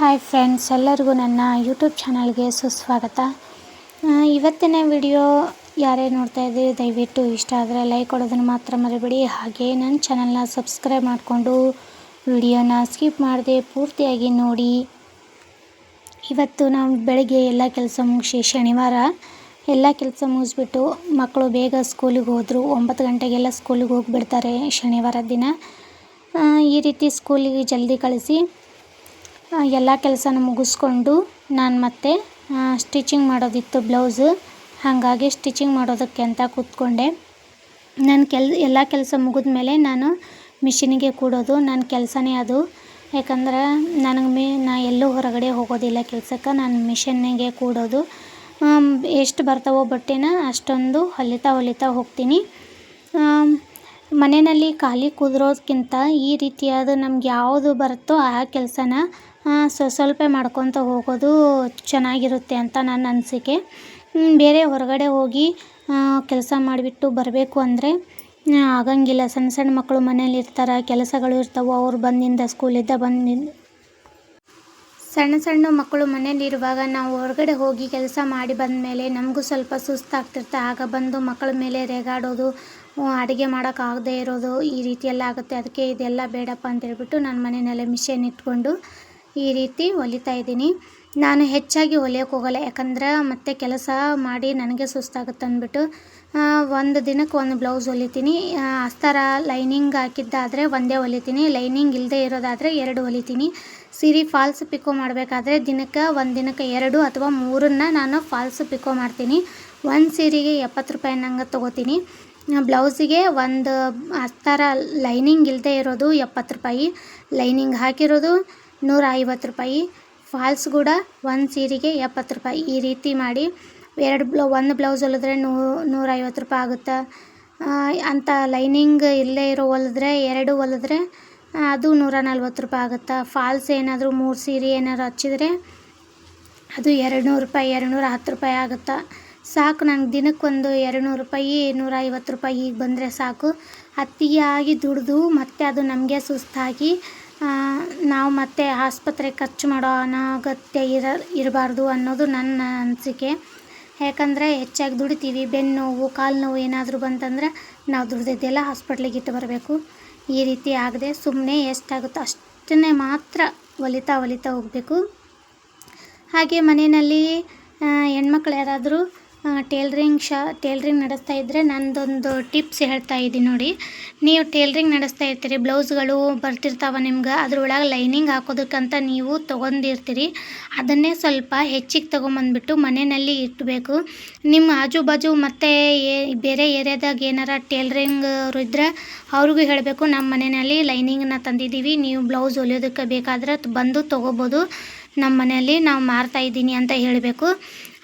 Hi friends ಎಲ್ಲರಿಗೂ ನನ್ನ YouTube ಚಾನಲ್ಗೆ ಸುಸ್ವಾಗತ. ಇವತ್ತಿನ ವಿಡಿಯೋ ಯಾರೇ ನೋಡ್ತಾ ಇದ್ದೀರಿ, ದಯವಿಟ್ಟು ಇಷ್ಟ ಆದರೆ ಲೈಕ್ ಕೊಡೋದನ್ನು ಮಾತ್ರ ಮರಿಬೇಡಿ. ಹಾಗೆ ನನ್ನ ಚಾನಲ್ನ ಸಬ್ಸ್ಕ್ರೈಬ್ ಮಾಡಿಕೊಂಡು ವಿಡಿಯೋನ ಸ್ಕಿಪ್ ಮಾಡದೆ ಪೂರ್ತಿಯಾಗಿ ನೋಡಿ. ಇವತ್ತು ನಾವು ಬೆಳಗ್ಗೆ ಎಲ್ಲ ಕೆಲಸ ಮುಗಿಸಿ ಶನಿವಾರ ಎಲ್ಲ ಕೆಲಸ ಮುಗಿಸ್ಬಿಟ್ಟು ಮಕ್ಕಳು ಬೇಗ ಸ್ಕೂಲಿಗೆ ಹೋದರು. ಒಂಬತ್ತು ಗಂಟೆಗೆಲ್ಲ ಸ್ಕೂಲಿಗೆ ಹೋಗಿಬಿಡ್ತಾರೆ ಶನಿವಾರ ದಿನ. ಈ ರೀತಿ ಸ್ಕೂಲಿಗೆ ಜಲ್ದಿ ಕಳಿಸಿ. ಎಲ್ಲ ಕೆಲಸನ ಮುಗಿಸ್ಕೊಂಡು ನಾನು ಮತ್ತೆ ಸ್ಟಿಚಿಂಗ್ ಮಾಡೋದಿತ್ತು ಬ್ಲೌಸು ಹಾಗಾಗಿ ಸ್ಟಿಚಿಂಗ್ ಮಾಡೋದಕ್ಕೆ ಅಂತ ಕೂತ್ಕೊಂಡೆ. ನನ್ನ ಕೆಲ್, ಎಲ್ಲ ಕೆಲಸ ಮುಗಿದ ಮೇಲೆ ನಾನು ಮಿಷಿನಿಗೆ ಕೂಡೋದು. ನನ್ನ ಕೆಲಸನೇ ಅದು. ಯಾಕಂದ್ರೆ ನನಗೆ ಮೇ, ನಾ ಎಲ್ಲೂ ಹೊರಗಡೆ ಹೋಗೋದಿಲ್ಲ ಕೆಲಸಕ್ಕೆ. ನಾನು ಮಿಷನ್ನಿಗೆ ಕೂಡೋದು. ಎಷ್ಟು ಬರ್ತಾವೋ ಬಟ್ಟೆನ ಅಷ್ಟೊಂದು ಹೊಲಿತಾ ಹೊಲಿತಾ ಹೋಗ್ತೀನಿ. ಮನೆಯಲ್ಲಿ ಖಾಲಿ ಕುದುರೋದಕ್ಕಿಂತ ಈ ರೀತಿಯಾದ ನಮ್ಗೆ ಯಾವುದು ಬರುತ್ತೋ ಆ ಕೆಲಸನ ಸ್ವ ಸ್ವಲ್ಪ ಮಾಡ್ಕೊತ ಹೋಗೋದು ಚೆನ್ನಾಗಿರುತ್ತೆ ಅಂತ ನನ್ನ ಅನಿಸಿಕೆ. ಬೇರೆ ಹೊರಗಡೆ ಹೋಗಿ ಕೆಲಸ ಮಾಡಿಬಿಟ್ಟು ಬರಬೇಕು ಅಂದರೆ ಆಗಂಗಿಲ್ಲ. ಸಣ್ಣ ಸಣ್ಣ ಮಕ್ಕಳು ಮನೇಲಿರ್ತಾರೆ ಕೆಲಸಗಳು ಇರ್ತವೆ, ಅವ್ರು ಬಂದಿಂದ ಸ್ಕೂಲಿಂದ ಬಂದಿಂದ ಸಣ್ಣ ಸಣ್ಣ ಮಕ್ಕಳು ಮನೇಲಿರುವಾಗ ನಾವು ಹೊರಗಡೆ ಹೋಗಿ ಕೆಲಸ ಮಾಡಿ ಬಂದ ಮೇಲೆ ನಮಗೂ ಸ್ವಲ್ಪ ಸುಸ್ತಾಗ್ತಿರುತ್ತೆ ಆಗ ಬಂದು ಮಕ್ಕಳ ಮೇಲೆ ರೇಗಾಡೋದು ಅಡುಗೆ ಮಾಡೋಕ್ಕಾಗದೇ ಇರೋದು ಈ ರೀತಿಯೆಲ್ಲ ಆಗುತ್ತೆ. ಅದಕ್ಕೆ ಇದೆಲ್ಲ ಬೇಡಪ್ಪ ಅಂತ ಹೇಳ್ಬಿಟ್ಟು ನಾನು ಮನೆಯಲ್ಲೇ ಮಿಷನ್ ಇಟ್ಕೊಂಡು ಈ ರೀತಿ ಹೊಲಿತಾ ಇದ್ದೀನಿ. ನಾನು ಹೆಚ್ಚಾಗಿ ಹೊಲಿಯೋಕೆ ಹೋಗಲ್ಲ, ಯಾಕಂದ್ರೆ ಮತ್ತೆ ಕೆಲಸ ಮಾಡಿ ನನಗೆ ಸುಸ್ತಾಗುತ್ತೆ ಅಂದ್ಬಿಟ್ಟು ಒಂದು ದಿನಕ್ಕೆ ಒಂದು ಬ್ಲೌಸ್ ಹೊಲಿತೀನಿ. ಅಸ್ತರ ಲೈನಿಂಗ್ ಹಾಕಿದ್ದಾದರೆ ಒಂದೇ ಹೊಲಿತೀನಿ, ಲೈನಿಂಗ್ ಇಲ್ಲದೆ ಇರೋದಾದರೆ ಎರಡು ಹೊಲಿತೀನಿ. ಸೀರೆ ಫಾಲ್ಸ್ ಪಿಕೋ ಮಾಡಬೇಕಾದ್ರೆ ದಿನಕ್ಕೆ ಒಂದು ದಿನಕ್ಕೆ ಎರಡು ಅಥವಾ ಮೂರನ್ನ ನಾನು ಫಾಲ್ಸ್ ಪಿಕೋ ಮಾಡ್ತೀನಿ. ಒಂದು ಸೀರೆಗೆ ಎಪ್ಪತ್ತು ರೂಪಾಯಿ ನಂಗೆ ತೊಗೋತೀನಿ. ಬ್ಲೌಸಿಗೆ ಒಂದು ಅಸ್ತರ ಲೈನಿಂಗ್ ಇಲ್ಲದೆ ಇರೋದು ಎಪ್ಪತ್ತು ರೂಪಾಯಿ. ಲೈನಿಂಗ್ ಹಾಕಿರೋದು ನೂರ ಐವತ್ತು ರೂಪಾಯಿ. ಫಾಲ್ಸ್ ಕೂಡ ಒಂದು ಸೀರೆಗೆ ಎಪ್ಪತ್ತು ರೂಪಾಯಿ. ಈ ರೀತಿ ಮಾಡಿ ಎರಡು ಬ್ಲೌ, ಒಂದು ಬ್ಲೌಸ್ ಹೊಲಿದ್ರೆ ನೂ, ನೂರೈವತ್ತು ರೂಪಾಯಿ ಆಗುತ್ತೆ? ಅಂತ ಲೈನಿಂಗ್ ಇಲ್ಲೇ ಇರೋ ಹೊಲಿದ್ರೆ ಎರಡು ಹೊಲಿದ್ರೆ ಅದು ನೂರ ನಲ್ವತ್ತು ರೂಪಾಯಿ ಆಗುತ್ತೆ? ಫಾಲ್ಸ್ ಏನಾದರೂ ಮೂರು ಸೀರೆ ಏನಾದ್ರು ಹಚ್ಚಿದ್ರೆ ಅದು ಎರಡು ನೂರು ರೂಪಾಯಿ ಎರಡು ಹತ್ತು ರೂಪಾಯಿ ಆಗುತ್ತೆ? ಸಾಕು, ನಂಗೆ ದಿನಕ್ಕೊಂದು ಎರಡು ನೂರು ರೂಪಾಯಿ ನೂರ ಐವತ್ತು ರೂಪಾಯಿ ಈಗ ಬಂದರೆ ಸಾಕು. ಅತಿಯಾಗಿ ದುಡಿದು ಮತ್ತೆ ಅದು ನಮಗೆ ಸುಸ್ತಾಗಿ ನಾವು ಮತ್ತೆ ಆಸ್ಪತ್ರೆ ಖರ್ಚು ಮಾಡೋ ಅನಗತ್ಯ ಇರ, ಇರಬಾರ್ದು ಅನ್ನೋದು ನನ್ನ ಅನಿಸಿಕೆ. ಯಾಕಂದರೆ ಹೆಚ್ಚಾಗಿ ದುಡಿತೀವಿ, ಬೆನ್ನು ನೋವು, ಕಾಲು ನೋವು ಏನಾದರೂ ಬಂತಂದ್ರೆ ನಾವು ದುಡ್ದಿದ್ದೆಲ್ಲ ಹಾಸ್ಪಿಟ್ಲಿಗೆ ಇಟ್ಟು ಬರಬೇಕು. ಈ ರೀತಿ ಆಗದೆ ಸುಮ್ಮನೆ ಎಷ್ಟಾಗುತ್ತೋ ಅಷ್ಟನ್ನೇ ಮಾತ್ರ ಒಲಿತಾ ಒಲಿತಾ ಹೋಗಬೇಕು. ಹಾಗೆ ಮನೆಯಲ್ಲಿ ಹೆಣ್ಮಕ್ಳು ಯಾರಾದರೂ ಟೇಲ್ರಿಂಗ್ ಶಾ ಟೇಲ್ರಿಂಗ್ ನಡೆಸ್ತಾ ಇದ್ದರೆ ನಂದೊಂದು ಟಿಪ್ಸ್ ಹೇಳ್ತಾ ಇದ್ದೀನಿ ನೋಡಿ. ನೀವು ಟೇಲ್ರಿಂಗ್ ನಡೆಸ್ತಾ ಇರ್ತೀರಿ ಬ್ಲೌಸ್ಗಳು ಬರ್ತಿರ್ತಾವೆ ನಿಮ್ಗೆ, ಅದ್ರೊಳಗೆ ಲೈನಿಂಗ್ ಹಾಕೋದಕ್ಕಂತ ನೀವು ತೊಗೊಂಡಿರ್ತೀರಿ. ಅದನ್ನೇ ಸ್ವಲ್ಪ ಹೆಚ್ಚಿಗೆ ತೊಗೊಂಬಂದ್ಬಿಟ್ಟು ಮನೆಯಲ್ಲಿ ಇಟ್ಬೇಕು. ನಿಮ್ಮ ಆಜು ಬಾಜು ಮತ್ತು ಬೇರೆ ಏರಿಯಾದಾಗ ಏನಾರ ಟೇಲ್ರಿಂಗ್ ಅವರು ಇದ್ದರೆ ಅವ್ರಿಗೂ ಹೇಳಬೇಕು. ನಮ್ಮ ಮನೆಯಲ್ಲಿ ಲೈನಿಂಗನ್ನ ತಂದಿದ್ದೀವಿ, ನೀವು ಬ್ಲೌಸ್ ಹೊಲಿಯೋದಕ್ಕೆ ಬೇಕಾದ್ರೆ ಬಂದು ತೊಗೋಬೋದು. ನಮ್ಮ ಮನೆಯಲ್ಲಿ ನಾವು ಮಾರ್ತಾ ಇದ್ದೀನಿ ಅಂತ ಹೇಳಬೇಕು.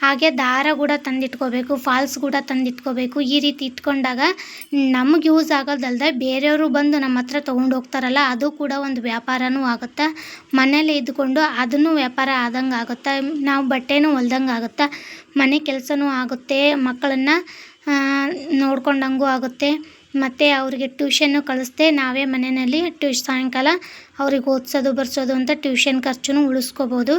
ಹಾಗೆ ದಾರ ಕೂಡ ತಂದಿಟ್ಕೋಬೇಕು ಫಾಲ್ಸ್ ಕೂಡ ತಂದಿಟ್ಕೋಬೇಕು. ಈ ರೀತಿ ಇಟ್ಕೊಂಡಾಗ ನಮಗೆ ಯೂಸ್ ಆಗೋದಲ್ಲದೆ ಬೇರೆಯವರು ಬಂದು ನಮ್ಮ ಹತ್ರ ತೊಗೊಂಡು ಹೋಗ್ತಾರಲ್ಲ, ಅದು ಕೂಡ ಒಂದು ವ್ಯಾಪಾರನೂ ಆಗುತ್ತೆ? ಮನೇಲಿ ಇದ್ದುಕೊಂಡು ಅದನ್ನು ವ್ಯಾಪಾರ ಆದಂಗೆ ಆಗುತ್ತೆ? ನಾವು ಬಟ್ಟೆನೂ ಹೊಲ್ದಂಗೆ ಆಗುತ್ತೆ? ಮನೆ ಕೆಲಸನೂ ಆಗುತ್ತೆ? ಮಕ್ಕಳನ್ನು ನೋಡ್ಕೊಂಡಂಗೂ ಆಗುತ್ತೆ? ಮತ್ತು ಅವರಿಗೆ ಟ್ಯೂಷನ್ನು ಕಳಿಸ್ದೆ ನಾವೇ ಮನೆಯಲ್ಲಿ ಟ್ಯೂ ಸಾಯಂಕಾಲ ಅವ್ರಿಗೆ ಓದಿಸೋದು, ಬರ್ಸೋದು ಅಂತ ಟ್ಯೂಷನ್ ಖರ್ಚು ಉಳಿಸ್ಕೋಬೋದು.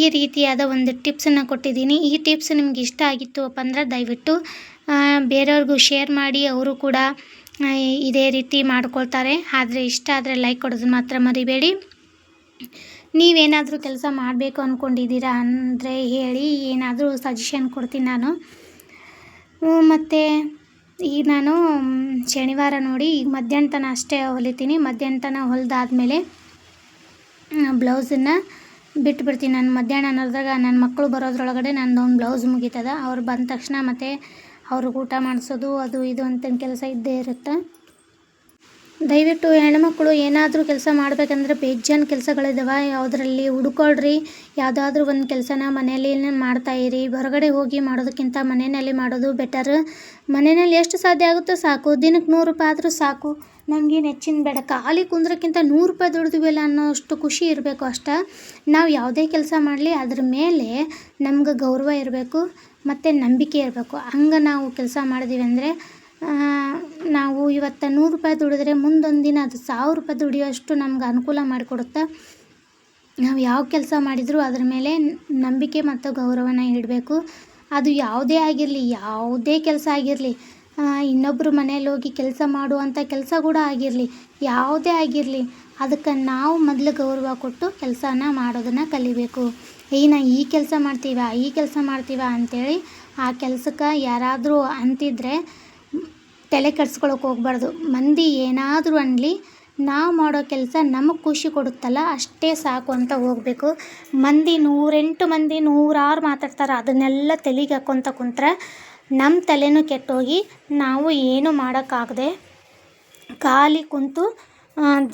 ಈ ರೀತಿಯಾದ ಒಂದು ಟಿಪ್ಸನ್ನು ಕೊಟ್ಟಿದ್ದೀನಿ. ಈ ಟಿಪ್ಸ್ ನಿಮ್ಗೆ ಇಷ್ಟ ಆಗಿತ್ತು ಅಪ್ಪ ಅಂದ್ರೆ ದಯವಿಟ್ಟು ಬೇರೆಯವ್ರಿಗೂ ಶೇರ್ ಮಾಡಿ, ಅವರು ಕೂಡ ಇದೇ ರೀತಿ ಮಾಡ್ಕೊಳ್ತಾರೆ. ಆದರೆ ಇಷ್ಟ ಆದರೆ ಲೈಕ್ ಕೊಡೋದು ಮಾತ್ರ ಮರಿಬೇಡಿ. ನೀವೇನಾದರೂ ಕೆಲಸ ಮಾಡಬೇಕು ಅಂದ್ಕೊಂಡಿದ್ದೀರಾ ಅಂದರೆ ಹೇಳಿ, ಏನಾದರೂ ಸಜೆಷನ್ ಕೊಡ್ತೀನಿ ನಾನು. ಮತ್ತು ಈಗ ನಾನು ಶನಿವಾರ ನೋಡಿ ಈಗ ಮಧ್ಯಾಹ್ನ ಅಷ್ಟೇ ಹೊಲಿತೀನಿ. ಮಧ್ಯಾಹ್ನ ತನಕ ಹೊಲಿದಾದ್ಮೇಲೆ ಬ್ಲೌಸನ್ನು ಬಿಟ್ಬಿಡ್ತೀನಿ. ನಾನು ಮಧ್ಯಾಹ್ನ ಅನ್ನೋದ್ರಾಗ ನನ್ನ ಮಕ್ಕಳು ಬರೋದ್ರೊಳಗಡೆ ನಂದೊಂದು ಬ್ಲೌಸ್ ಮುಗೀತದ. ಅವ್ರು ಬಂದ ತಕ್ಷಣ ಮತ್ತು ಅವ್ರಿಗೆ ಊಟ ಮಾಡಿಸೋದು, ಅದು ಇದು ಅಂತ ಕೆಲಸ ಇದ್ದೇ ಇರುತ್ತೆ. ದಯವಿಟ್ಟು ಹೆಣ್ಮಕ್ಳು ಏನಾದರೂ ಕೆಲಸ ಮಾಡಬೇಕಂದ್ರೆ ಬೇಜಾನ್ ಕೆಲಸಗಳಿದಾವೆ. ಯಾವುದರಲ್ಲಿ ಹುಡುಕೊಳ್ರಿ. ಯಾವುದಾದ್ರೂ ಒಂದು ಕೆಲಸನ ಮನೆಯಲ್ಲಿ ಮಾಡ್ತಾ ಇರಿ. ಹೊರಗಡೆ ಹೋಗಿ ಮಾಡೋದಕ್ಕಿಂತ ಮನೆಯಲ್ಲಿ ಮಾಡೋದು ಬೆಟರ್ ಮನೆಯಲ್ಲಿ ಎಷ್ಟು ಸಾಧ್ಯ ಆಗುತ್ತೋ ಸಾಕು. ದಿನಕ್ಕೆ ನೂರು ರೂಪಾಯಿ ಆದರೂ ಸಾಕು. ನಮಗೆ ಹೆಚ್ಚಿನ ಬೇಡ. ಖಾಲಿ ಕುಂದ್ರಕ್ಕಿಂತ ನೂರು ರೂಪಾಯಿ ದುಡಿದಿವಲ್ಲ ಅನ್ನೋ ಅಷ್ಟು ಖುಷಿ ಇರಬೇಕು ಅಷ್ಟೇ. ನಾವು ಯಾವುದೇ ಕೆಲಸ ಮಾಡಲಿ, ಅದ್ರ ಮೇಲೆ ನಮ್ಗೆ ಗೌರವ ಇರಬೇಕು, ಮತ್ತು ನಂಬಿಕೆ ಇರಬೇಕು. ಹಂಗೆ ನಾವು ಕೆಲಸ ಮಾಡಿದೀವಿ ಅಂದರೆ ನಾವು ಇವತ್ತು ನೂರು ರೂಪಾಯಿ ದುಡಿದ್ರೆ ಮುಂದೊಂದು ದಿನ ಅದು ಸಾವಿರ ರೂಪಾಯಿ ದುಡಿಯೋಷ್ಟು ನಮ್ಗೆ ಅನುಕೂಲ ಮಾಡಿಕೊಡುತ್ತೆ? ನಾವು ಯಾವ ಕೆಲಸ ಮಾಡಿದರೂ ಅದರ ಮೇಲೆ ನಂಬಿಕೆ ಮತ್ತು ಗೌರವನ ಇಡಬೇಕು. ಅದು ಯಾವುದೇ ಆಗಿರಲಿ, ಯಾವುದೇ ಕೆಲಸ ಆಗಿರಲಿ ಇನ್ನೊಬ್ಬರು ಮನೇಲಿ ಹೋಗಿ ಕೆಲಸ ಮಾಡುವಂಥ ಕೆಲಸ ಕೂಡ ಆಗಿರಲಿ, ಯಾವುದೇ ಆಗಿರಲಿ, ಅದಕ್ಕೆ ನಾವು ಮೊದಲು ಗೌರವ ಕೊಟ್ಟು ಕೆಲಸನ ಮಾಡೋದನ್ನು ಕಲಿಬೇಕು. ಏನ ಈ ಕೆಲಸ ಮಾಡ್ತೀವ, ಈ ಕೆಲಸ ಮಾಡ್ತೀವ ಅಂಥೇಳಿ ಆ ಕೆಲಸಕ್ಕೆ ಯಾರಾದರೂ ಅಂತಿದ್ರೆ ತಲೆ ಕೆಡ್ಸ್ಕೊಳಕ್ಕೆ ಹೋಗ್ಬಾರ್ದು. ಮಂದಿ ಏನಾದರೂ ಅನ್ನಲಿ ನಾವು ಮಾಡೋ ಕೆಲಸ ನಮಗೆ ಖುಷಿ ಕೊಡುತ್ತಲ್ಲ, ಅಷ್ಟೇ ಸಾಕು ಅಂತ ಹೋಗಬೇಕು. ಮಂದಿ ನೂರೆಂಟು ಮಂದಿ ನೂರಾರು ಮಾತಾಡ್ತಾರೆ, ಅದನ್ನೆಲ್ಲ ತಲೆಗೆ ಹಾಕ್ಕೊತ ಕುಂತ್ರೆ ನಮ್ಮ ತಲೆನೂ ಕೆಟ್ಟೋಗಿ ನಾವು ಏನೂ ಮಾಡೋಕ್ಕಾಗದೆ ಖಾಲಿ ಕುಂತು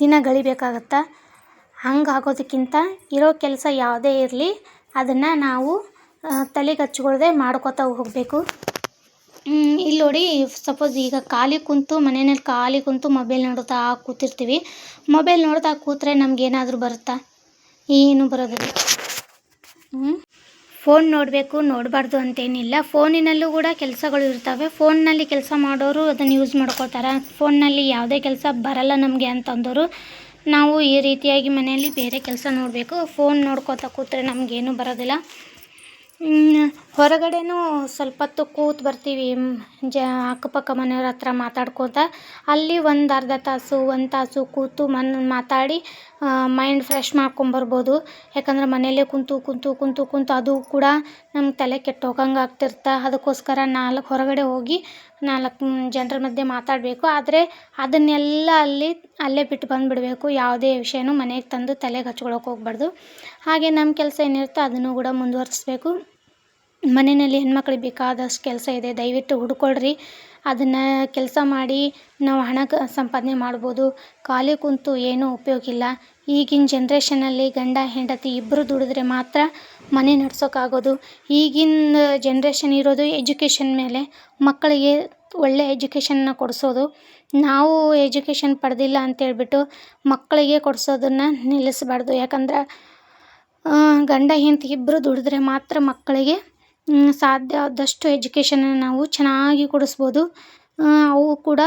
ದಿನ ಗಳಿಬೇಕಾಗತ್ತೆ. ಹಂಗಾಗೋದಕ್ಕಿಂತ ಇರೋ ಕೆಲಸ ಯಾವುದೇ ಇರಲಿ, ಅದನ್ನು ನಾವು ತಲೆಗೆ ಹಚ್ಕೊಳ್ದೆ ಮಾಡ್ಕೋತಾ ಹೋಗಬೇಕು. ಇಲ್ಲಿ ನೋಡಿ ಸಪೋಸ್ ಈಗ ಖಾಲಿ ಕುಂತು, ಮನೆಯಲ್ಲಿ ಖಾಲಿ ಕುಂತು ಮೊಬೈಲ್ ನೋಡುತ್ತಾ ಕೂತಿರ್ತೀವಿ. ಮೊಬೈಲ್ ನೋಡ್ತಾ ಕೂತ್ರೆ ನಮಗೇನಾದರೂ ಬರುತ್ತಾ? ಏನು ಬರೋದಿಲ್ಲ. ಫೋನ್ ನೋಡಬೇಕು, ನೋಡಬಾರ್ದು ಅಂತೇನಿಲ್ಲ. ಫೋನಿನಲ್ಲೂ ಕೂಡ ಕೆಲಸಗಳು ಇರ್ತವೆ. ಫೋನ್ನಲ್ಲಿ ಕೆಲಸ ಮಾಡೋರು ಅದನ್ನು ಯೂಸ್ ಮಾಡ್ಕೋತಾರೆ ಫೋನ್ನಲ್ಲಿ ಯಾವುದೇ ಕೆಲಸ ಬರಲ್ಲ ನಮಗೆ ಅಂತಂದರು ನಾವು ಈ ರೀತಿಯಾಗಿ ಮನೆಯಲ್ಲಿ ಬೇರೆ ಕೆಲಸ ನೋಡಬೇಕು. ಫೋನ್ ನೋಡ್ಕೋತಾ ಕೂತ್ರೆ ನಮಗೇನು ಬರೋದಿಲ್ಲ. ಹೊರಗಡೆನೂ ಸ್ವಲ್ಪ ಹೊತ್ತು ಕೂತು ಬರ್ತೀವಿ. ಜ, ಅಕ್ಕಪಕ್ಕ ಮನೆಯವ್ರ ಹತ್ರ ಮಾತಾಡ್ಕೊತ ಅಲ್ಲಿ ಒಂದು ಅರ್ಧ ತಾಸು, ಒಂದು ತಾಸು ಕೂತು ಮನ್, ಮಾತಾಡಿ ಮೈಂಡ್ ಫ್ರೆಶ್ ಮಾಡ್ಕೊಂಬರ್ಬೋದು. ಯಾಕಂದ್ರೆ ಮನೆಯಲ್ಲೇ ಕುಂತು ಕುಂತು ಕುಂತು ಕುಂತು ಅದು ಕೂಡ ನಮ್ಮ ತಲೆ ಕೆಟ್ಟು ಹೋಗಂಗೆ ಆಗ್ತಿರ್ತೆ. ಅದಕ್ಕೋಸ್ಕರ ನಾಲ್ಕು ಹೊರಗಡೆ ಹೋಗಿ ನಾಲ್ಕು ಜನರ ಮಧ್ಯೆ ಮಾತಾಡಬೇಕು. ಆದರೆ ಅದನ್ನೆಲ್ಲ ಅಲ್ಲಿ, ಅಲ್ಲೇ ಬಿಟ್ಟು ಬಂದುಬಿಡ್ಬೇಕು. ಯಾವುದೇ ವಿಷಯನೂ ಮನೆಗೆ ತಂದು ತಲೆಗೆ ಹಚ್ಕೊಳಕ್ಕೆ ಹೋಗ್ಬಾರ್ದು. ಹಾಗೆ ನಮ್ಮ ಕೆಲಸ ಏನಿರುತ್ತೋ ಅದನ್ನು ಕೂಡ ಮುಂದುವರಿಸ್ಬೇಕು. ಮನೆಯಲ್ಲಿ ಹೆಣ್ಮಕ್ಳಿಗೆ ಬೇಕಾದಷ್ಟು ಕೆಲಸ ಇದೆ. ದಯವಿಟ್ಟು ಹುಡ್ಕೊಳ್ರಿ. ಅದನ್ನು ಕೆಲಸ ಮಾಡಿ ನಾವು ಹಣ ಕ, ಸಂಪಾದನೆ ಮಾಡ್ಬೋದು. ಖಾಲಿ ಕುಂತು ಏನೂ ಉಪಯೋಗ ಇಲ್ಲ. ಈಗಿನ ಜನ್ರೇಷನಲ್ಲಿ ಗಂಡ, ಹೆಂಡತಿ ಇಬ್ಬರು ದುಡಿದ್ರೆ ಮಾತ್ರ ಮನೆ ನಡ್ಸೋಕ್ಕಾಗೋದು ಈಗಿನ ಜನ್ರೇಷನ್ ಇರೋದು ಎಜುಕೇಷನ್ ಮೇಲೆ. ಮಕ್ಕಳಿಗೆ ಒಳ್ಳೆಯ ಎಜುಕೇಷನ್ನ ಕೊಡಿಸೋದು. ನಾವು ಎಜುಕೇಷನ್ ಪಡೆದಿಲ್ಲ ಅಂತೇಳ್ಬಿಟ್ಟು ಮಕ್ಕಳಿಗೆ ಕೊಡಿಸೋದನ್ನ ನಿಲ್ಲಿಸ್ಬಾರ್ದು. ಯಾಕಂದ್ರೆ ಗಂಡ, ಹೆಂಡತಿ ಇಬ್ಬರು ದುಡಿದ್ರೆ ಮಾತ್ರ ಮಕ್ಕಳಿಗೆ ಸಾಧ್ಯ ಆದಷ್ಟು ಎಜುಕೇಷನನ್ನು ನಾವು ಚೆನ್ನಾಗಿ ಕೊಡಿಸ್ಬೋದು. ಅವು ಕೂಡ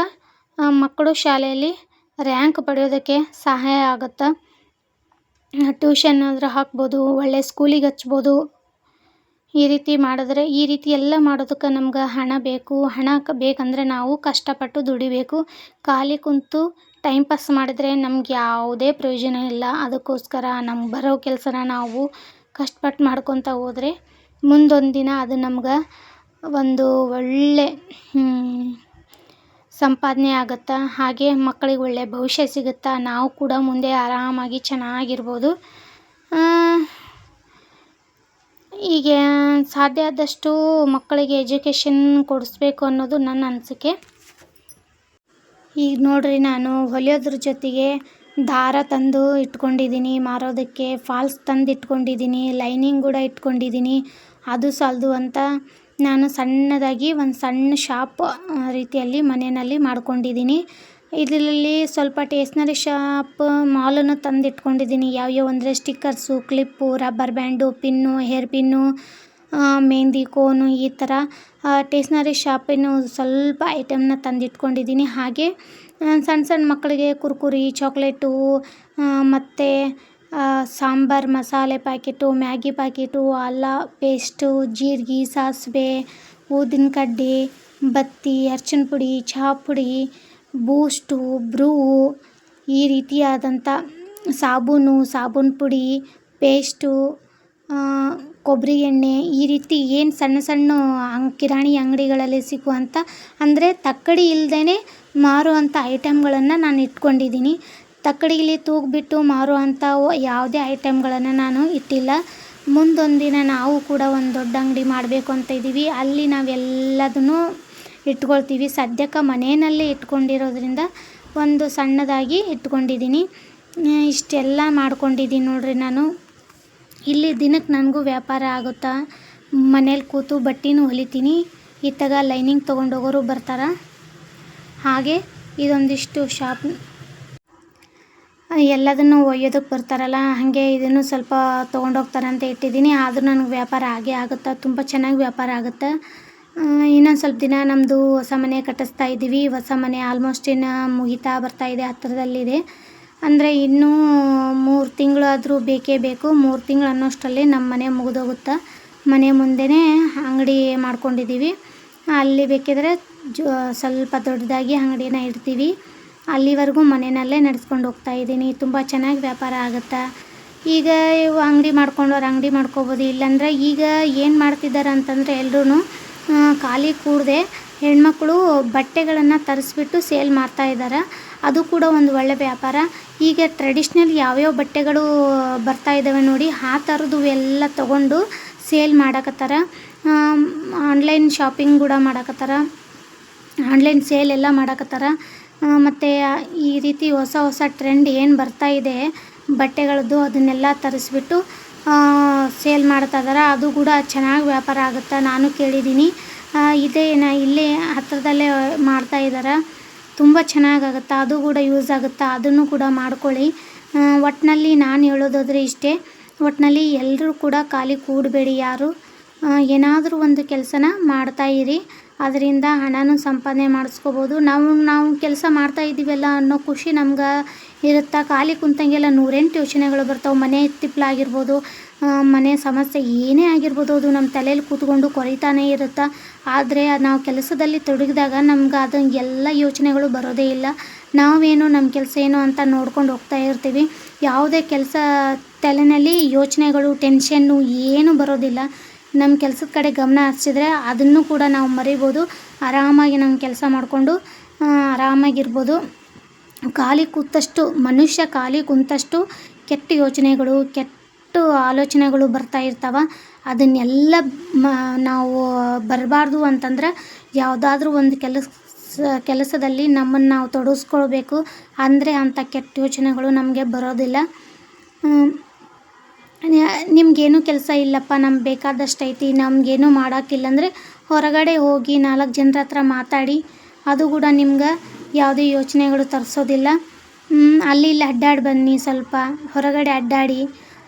ಮಕ್ಕಳು ಶಾಲೆಯಲ್ಲಿ ರ್ಯಾಂಕ್ ಪಡೆಯೋದಕ್ಕೆ ಸಹಾಯ ಆಗುತ್ತೆ? ಟ್ಯೂಷನ್ ಆದರೂ ಹಾಕ್ಬೋದು ಒಳ್ಳೆಯ ಸ್ಕೂಲಿಗೆ ಹಚ್ಬೋದು. ಈ ರೀತಿ ಮಾಡಿದ್ರೆ, ಈ ರೀತಿ ಎಲ್ಲ ಮಾಡೋದಕ್ಕೆ ನಮ್ಗೆ ಹಣ ಬೇಕು. ಹಣ ಬೇಕಂದರೆ ನಾವು ಕಷ್ಟಪಟ್ಟು ದುಡಿಬೇಕು. ಖಾಲಿ ಕುಂತು ಟೈಮ್ ಪಾಸ್ ಮಾಡಿದರೆ ನಮ್ಗೆ ಯಾವುದೇ ಪ್ರಯೋಜನ ಇಲ್ಲ. ಅದಕ್ಕೋಸ್ಕರ ನಮ್ಗೆ ಬರೋ ಕೆಲಸನ ನಾವು ಕಷ್ಟಪಟ್ಟು ಮಾಡ್ಕೊತ ಹೋದ್ರೆ ಮುಂದೊಂದು ದಿನ ಅದು ನಮ್ಗೆ ಒಂದು ಒಳ್ಳೆ ಸಂಪಾದನೆ ಆಗುತ್ತೆ? ಹಾಗೆ ಮಕ್ಕಳಿಗೆ ಒಳ್ಳೆ ಭವಿಷ್ಯ ಸಿಗುತ್ತೆ? ನಾವು ಕೂಡ ಮುಂದೆ ಆರಾಮಾಗಿ ಚೆನ್ನಾಗಿರ್ಬೋದು. ಹೀಗೆ ಸಾಧ್ಯ ಆದಷ್ಟು ಮಕ್ಕಳಿಗೆ ಎಜುಕೇಷನ್ ಕೊಡಿಸ್ಬೇಕು ಅನ್ನೋದು ನನ್ನ ಅನಿಸಿಕೆ. ಈಗ ನೋಡಿರಿ ನಾನು, ಹೊಲಿಯೋದ್ರ ಜೊತೆಗೆ ದಾರ ತಂದು ಇಟ್ಕೊಂಡಿದ್ದೀನಿ, ಮಾರೋದಕ್ಕೆ ಫಾಲ್ಸ್ ತಂದು ಇಟ್ಕೊಂಡಿದ್ದೀನಿ ಲೈನಿಂಗ್ ಕೂಡ ಇಟ್ಕೊಂಡಿದ್ದೀನಿ. ಅದು ಸಾಲದು ಅಂತ ನಾನು ಸಣ್ಣದಾಗಿ ಒಂದು ಸಣ್ಣ ಶಾಪ್ ರೀತಿಯಲ್ಲಿ ಮನೆಯಲ್ಲಿ ಮಾಡ್ಕೊಂಡಿದ್ದೀನಿ. ಇದರಲ್ಲಿ ಸ್ವಲ್ಪ ಟೇಸ್ನರಿ ಶಾಪ್ ಮಾಲನ್ನು ತಂದು ಇಟ್ಕೊಂಡಿದ್ದೀನಿ. ಯಾವ್ಯಾವ ಅಂದರೆ stickers clip rubber band pin hair pin mehndi cone ಈ ಥರ ಟೇಸ್ನರಿ ಶಾಪಿನ ಸ್ವಲ್ಪ ಐಟಮ್ನ ತಂದಿಟ್ಕೊಂಡಿದ್ದೀನಿ ಹಾಗೆ ಸಣ್ಣ ಸಣ್ಣ ಮಕ್ಕಳಿಗೆ ಕುರ್ಕುರಿ ಚಾಕ್ಲೇಟು ಮತ್ತು sambar, masala packet Maggi packet ಅಲ್ಲ ಪೇಸ್ಟು ಜೀರಿಗೆ, ಸಾಸಿವೆ, ಊದಿನ ಕಡ್ಡಿ, ಬತ್ತಿ, ಅರ್ಶಿಣ ಪುಡಿ, ಚಹಾ ಪುಡಿ ಬೂಸ್ಟು ಬ್ರೂ ಈ ರೀತಿಯಾದಂಥ ಸಾಬೂನು ಸಾಬೂನು ಪುಡಿ ಪೇಸ್ಟು ಕೊಬ್ಬರಿ ಎಣ್ಣೆ, ಈ ರೀತಿ ಏನು ಸಣ್ಣ ಸಣ್ಣ ಅಂಗ್ ಕಿರಾಣಿ ಅಂಗಡಿಗಳಲ್ಲಿ ಸಿಗುವಂಥ ಅಂದರೆ ತಕ್ಕಡಿ ಇಲ್ಲದೇ ಮಾರುವಂಥ ಐಟಮ್ಗಳನ್ನು ನಾನು ಇಟ್ಕೊಂಡಿದ್ದೀನಿ. ತಕ್ಕಡಿಲಿ ತೂಗಿಬಿಟ್ಟು ಮಾರುವಂಥ ಯಾವುದೇ ಐಟಮ್ಗಳನ್ನು ನಾನು ಇಟ್ಟಿಲ್ಲ. ಮುಂದೊಂದು ದಿನ ನಾವು ಕೂಡ ಒಂದು ದೊಡ್ಡ ಅಂಗಡಿ ಮಾಡಬೇಕು ಅಂತ ಇದ್ದೀವಿ. ಅಲ್ಲಿ ನಾವೆಲ್ಲದನ್ನು ಇಟ್ಕೊಳ್ತೀವಿ. ಸದ್ಯಕ್ಕೆ ಮನೆಯಲ್ಲಿ ಇಟ್ಕೊಂಡಿರೋದ್ರಿಂದ ಒಂದು ಸಣ್ಣದಾಗಿ ಇಟ್ಕೊಂಡಿದ್ದೀನಿ. ಇಷ್ಟೆಲ್ಲ ಮಾಡ್ಕೊಂಡಿದ್ದೀನಿ ನೋಡಿರಿ ನಾನು. ಇಲ್ಲಿ ದಿನಕ್ಕೆ ನನಗೂ ವ್ಯಾಪಾರ ಆಗುತ್ತಾ? ಮನೇಲಿ ಕೂತು ಬಟ್ಟೆನೂ ಹೊಲಿತೀನಿ. ಇತ್ತಾಗ ಲೈನಿಂಗ್ ತೊಗೊಂಡೋಗೋರು ಬರ್ತಾರೆ? ಹಾಗೆ ಇದೊಂದಿಷ್ಟು ಶಾಪ್. ಎಲ್ಲದನ್ನು ಒಯ್ಯೋದಕ್ಕೆ ಬರ್ತಾರಲ್ಲ, ಹಾಗೆ ಇದನ್ನು ಸ್ವಲ್ಪ ತೊಗೊಂಡೋಗ್ತಾರೆ ಅಂತ ಇಟ್ಟಿದ್ದೀನಿ. ಆದರೂ ನನಗೆ ವ್ಯಾಪಾರ ಆಗೇ ಆಗುತ್ತಾ? ತುಂಬ ಚೆನ್ನಾಗಿ ವ್ಯಾಪಾರ ಆಗುತ್ತೆ? ಇನ್ನೊಂದು ಸ್ವಲ್ಪ ದಿನ ನಮ್ಮದು ಹೊಸ ಮನೆ ಕಟ್ಟಿಸ್ತಾ ಇದ್ದೀವಿ. ಹೊಸ ಮನೆ ಆಲ್ಮೋಸ್ಟ್ ಇನ್ನು ಮುಗಿತಾ ಬರ್ತಾ ಇದೆ ಹತ್ತಿರದಲ್ಲಿದೆ ಅಂದರೆ ಇನ್ನೂ ಮೂರು ತಿಂಗಳಾದರೂ ಬೇಕೇ ಬೇಕು. ಮೂರು ತಿಂಗಳು ಅನ್ನೋಷ್ಟರಲ್ಲಿ ನಮ್ಮ ಮನೆ ಮುಗಿದೋಗುತ್ತೆ? ಮನೆ ಮುಂದೆಯೇ ಅಂಗಡಿ ಮಾಡ್ಕೊಂಡಿದ್ದೀವಿ ಅಲ್ಲಿ ಬೇಕಿದ್ರೆ ಸ್ವಲ್ಪ ದೊಡ್ಡದಾಗಿ ಅಂಗಡಿನ ಇಡ್ತೀವಿ. ಅಲ್ಲಿವರೆಗೂ ಮನೆಯಲ್ಲೇ ನಡೆಸ್ಕೊಂಡು ಹೋಗ್ತಾ ಇದ್ದೀನಿ. ತುಂಬ ಚೆನ್ನಾಗಿ ವ್ಯಾಪಾರ ಆಗುತ್ತೆ? ಈಗ ಇವು ಅಂಗಡಿ ಮಾಡ್ಕೊಂಡವ್ರು ಅಂಗಡಿ ಮಾಡ್ಕೋಬೋದು. ಇಲ್ಲಾಂದ್ರೆ ಈಗ ಏನು ಮಾಡ್ತಿದ್ದಾರೆ ಅಂತಂದರೆ ಎಲ್ಲರೂ ಖಾಲಿ ಕೂಡದೆ ಹೆಣ್ಮಕ್ಳು ಬಟ್ಟೆಗಳನ್ನು ತರಿಸ್ಬಿಟ್ಟು ಸೇಲ್ ಮಾಡ್ತಾ ಇದ್ದಾರೆ ಅದು ಕೂಡ ಒಂದು ಒಳ್ಳೆ ವ್ಯಾಪಾರ. ಈಗ ಟ್ರೆಡಿಷ್ನಲ್ ಯಾವ್ಯಾವ ಬಟ್ಟೆಗಳು ಬರ್ತಾ ಇದ್ದಾವೆ ನೋಡಿ, ಆ ಥರದ್ದು ಎಲ್ಲ ತೊಗೊಂಡು ಸೇಲ್ ಮಾಡಕತ್ತಾರ. ಆನ್ಲೈನ್ ಶಾಪಿಂಗ್ ಕೂಡ ಮಾಡಕತ್ತಾರ. ಆನ್ಲೈನ್ ಸೇಲ್ ಎಲ್ಲ ಮಾಡಕತ್ತಾರ. ಮತ್ತು ಈ ರೀತಿ ಹೊಸ ಹೊಸ ಟ್ರೆಂಡ್ ಏನು ಬರ್ತಾ ಇದೆ, ಬಟ್ಟೆಗಳದ್ದು ಅದನ್ನೆಲ್ಲ ತರಿಸ್ಬಿಟ್ಟು ಸೇಲ್ ಮಾಡ್ತಾ ಇದ್ದಾರೆ ಅದು ಕೂಡ ಚೆನ್ನಾಗಿ ವ್ಯಾಪಾರ ಆಗುತ್ತೆ. ನಾನು ಕೇಳಿದ್ದೀನಿ. ಇದೇ, ನಾ ಇಲ್ಲೇ ಹತ್ತಿರದಲ್ಲೇ ಮಾಡ್ತಾ ಇದ್ದಾರೆ ತುಂಬ ಚೆನ್ನಾಗಾಗುತ್ತೆ? ಅದು ಕೂಡ ಯೂಸ್ ಆಗುತ್ತೆ? ಅದನ್ನು ಕೂಡ ಮಾಡ್ಕೊಳ್ಳಿ. ಒಟ್ಟಿನಲ್ಲಿ ನಾನು ಹೇಳೋದಾದ್ರೆ ಇಷ್ಟೇ ಒಟ್ಟಿನಲ್ಲಿ ಎಲ್ಲರೂ ಕೂಡ ಖಾಲಿ ಕೂಡಬೇಡಿ ಯಾರು. ಏನಾದರೂ ಒಂದು ಕೆಲಸನ ಮಾಡ್ತಾಯಿರಿ ಅದರಿಂದ ಹಣನೂ ಸಂಪಾದನೆ ಮಾಡಿಸ್ಕೋಬೋದು. ನಾವು ನಾವು ಕೆಲಸ ಮಾಡ್ತಾ ಇದ್ದೀವಲ್ಲ ಅನ್ನೋ ಖುಷಿ ನಮ್ಗೆ ಇರುತ್ತೆ? ಖಾಲಿ ಕುಂತಂಗೆಲ್ಲ ನೂರೆಂಟು ಯೋಚನೆಗಳು ಬರ್ತಾವೆ. ಮನೆ ತಿಪ್ಪಲಾಗಿರ್ಬೋದು ಮನೆ ಸಮಸ್ಯೆ ಏನೇ ಆಗಿರ್ಬೋದು ಅದು ನಮ್ಮ ತಲೆಯಲ್ಲಿ ಕೂತ್ಕೊಂಡು ಕೊರಿತಾನೇ ಇರುತ್ತೆ? ಆದರೆ ನಾವು ಕೆಲಸದಲ್ಲಿ ತೊಡಗಿದಾಗ ನಮ್ಗೆ ಅದು ಎಲ್ಲ ಯೋಚನೆಗಳು ಬರೋದೇ ಇಲ್ಲ. ನಾವೇನು, ನಮ್ಮ ಕೆಲಸ ಏನು ಅಂತ ನೋಡ್ಕೊಂಡು ಹೋಗ್ತಾ ಇರ್ತೀವಿ. ಯಾವುದೇ ಕೆಲಸ ತಲೆಯಲ್ಲಿ ಯೋಚನೆಗಳು, ಟೆನ್ಷನ್ನು ಏನೂ ಬರೋದಿಲ್ಲ. ನಮ್ಮ ಕೆಲಸದ ಕಡೆ ಗಮನ ಹರಿಸಿದ್ರೆ ಅದನ್ನು ಕೂಡ ನಾವು ಮರಿಬೋದು. ಆರಾಮಾಗಿ ನಮ್ಮ ಕೆಲಸ ಮಾಡಿಕೊಂಡು ಆರಾಮಾಗಿರ್ಬೋದು. ಖಾಲಿ ಕೂತಷ್ಟು, ಮನುಷ್ಯ ಖಾಲಿ ಕುಂತಷ್ಟು ಕೆಟ್ಟ ಯೋಚನೆಗಳು, ಕೆಟ್ಟ ಆಲೋಚನೆಗಳು ಬರ್ತಾ ಇರ್ತಾವೆ. ಅದನ್ನೆಲ್ಲ ಮ, ನಾವು ಬರಬಾರ್ದು ಅಂತಂದ್ರೆ ಯಾವುದಾದ್ರೂ ಒಂದು ಕೆಲಸ, ಕೆಲಸದಲ್ಲಿ ನಮ್ಮನ್ನು ನಾವು ತೊಡಗಿಸ್ಕೊಳ್ಬೇಕು ಅಂದರೆ ಅಂಥ ಕೆಟ್ಟ ಯೋಚನೆಗಳು ನಮಗೆ ಬರೋದಿಲ್ಲ. ನಿಮಗೇನು ಕೆಲಸ ಇಲ್ಲಪ್ಪ ನಮ್ಗೆ ಬೇಕಾದಷ್ಟು ಐತಿ, ನಮಗೇನು ಮಾಡೋಕ್ಕಿಲ್ಲ ಅಂದರೆ ಹೊರಗಡೆ ಹೋಗಿ ನಾಲ್ಕು ಜನರ ಹತ್ರ ಮಾತಾಡಿ, ಅದು ಕೂಡ ನಿಮ್ಗೆ ಯಾವುದೇ ಯೋಚನೆಗಳು ತರಿಸೋದಿಲ್ಲ. ಅಲ್ಲಿ ಇಲ್ಲಿ ಅಡ್ಡಾಡಿ ಬನ್ನಿ ಸ್ವಲ್ಪ, ಹೊರಗಡೆ ಅಡ್ಡಾಡಿ,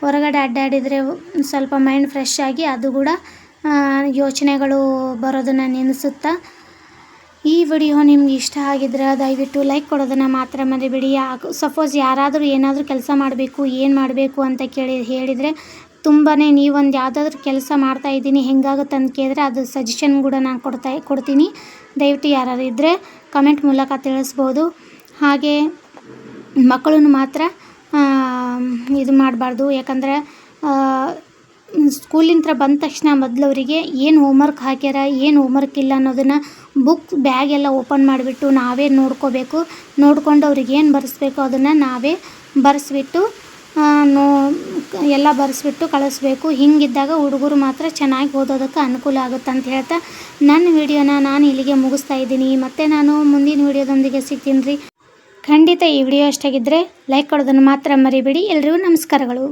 ಹೊರಗಡೆ ಅಡ್ಡಾಡಿದರೆ ಸ್ವಲ್ಪ ಮೈಂಡ್ ಫ್ರೆಶ್ ಆಗಿ ಅದು ಕೂಡ ಯೋಚನೆಗಳು ಬರೋದನ್ನು ನಿಲ್ಲಿಸುತ್ತೆ ಈ ವಿಡಿಯೋ ನಿಮ್ಗೆ ಇಷ್ಟ ಆಗಿದ್ರೆ ದಯವಿಟ್ಟು ಲೈಕ್ ಕೊಡೋದನ್ನು ಮಾತ್ರ ಮರಿಬೇಡಿ. ಸಪೋಸ್ ಯಾರಾದರೂ ಏನಾದರೂ ಕೆಲಸ ಮಾಡಬೇಕು, ಏನು ಮಾಡಬೇಕು ಅಂತ ಕೇಳಿ ಹೇಳಿದರೆ ತುಂಬಾ ನೀವೊಂದು ಯಾವುದಾದ್ರೂ ಕೆಲಸ ಮಾಡ್ತಾ ಇದ್ದೀನಿ, ಹೆಂಗಾಗುತ್ತೆ ಅಂತ ಕೇಳಿದ್ರೆ ಅದು ಸಜೆಷನ್ ಕೂಡ ನಾನು ಕೊಡ್ತಾ ಕೊಡ್ತೀನಿ. ದಯವಿಟ್ಟು ಯಾರಾದ್ರು ಇದ್ದರೆ ಕಮೆಂಟ್ ಮೂಲಕ ತಿಳಿಸ್ಬೋದು. ಹಾಗೆ ಮಕ್ಕಳನ್ನು ಮಾತ್ರ ಇದು ಮಾಡಬಾರ್ದು. ಯಾಕಂದರೆ ಸ್ಕೂಲಿಂದ ಬಂದ ತಕ್ಷಣ ಮೊದ್ಲು ಅವರಿಗೆ ಏನು ಹೋಮ್ವರ್ಕ್ ಹಾಕ್ಯಾರ, ಏನು ಹೋಮ್ವರ್ಕ್ ಇಲ್ಲ ಅನ್ನೋದನ್ನು ಬುಕ್ ಬ್ಯಾಗ್ ಎಲ್ಲ ಓಪನ್ ಮಾಡಿಬಿಟ್ಟು ನಾವೇ ನೋಡ್ಕೋಬೇಕು. ನೋಡಿಕೊಂಡು ಅವ್ರಿಗೆ ಏನು ಬರೆಸ್ಬೇಕು ಅದನ್ನು ನಾವೇ ಬರೆಸ್ಬಿಟ್ಟು ನೋ, ಎಲ್ಲ ಬರೆಸ್ಬಿಟ್ಟು ಕಳಿಸ್ಬೇಕು. ಹಿಂಗಿದ್ದಾಗ ಹುಡುಗರು ಮಾತ್ರ ಚೆನ್ನಾಗಿ ಓದೋದಕ್ಕೆ ಅನುಕೂಲ ಆಗುತ್ತೆ ಅಂತ ಹೇಳ್ತಾ ನನ್ನ ವಿಡಿಯೋನ ನಾನು ಇಲ್ಲಿಗೆ ಮುಗಿಸ್ತಾ ಇದ್ದೀನಿ. ಮತ್ತು ನಾನು ಮುಂದಿನ ವಿಡಿಯೋದೊಂದಿಗೆ ಸಿಗ್ತೀನಿ ರೀ. ಖಂಡಿತ ಈ ವಿಡಿಯೋ ಇಷ್ಟಾಗಿದ್ದರೆ ಲೈಕ್ ಕೊಡೋದನ್ನು ಮಾತ್ರ ಮರಿಬೇಡಿ. ಎಲ್ರಿಗೂ ನಮಸ್ಕಾರಗಳು.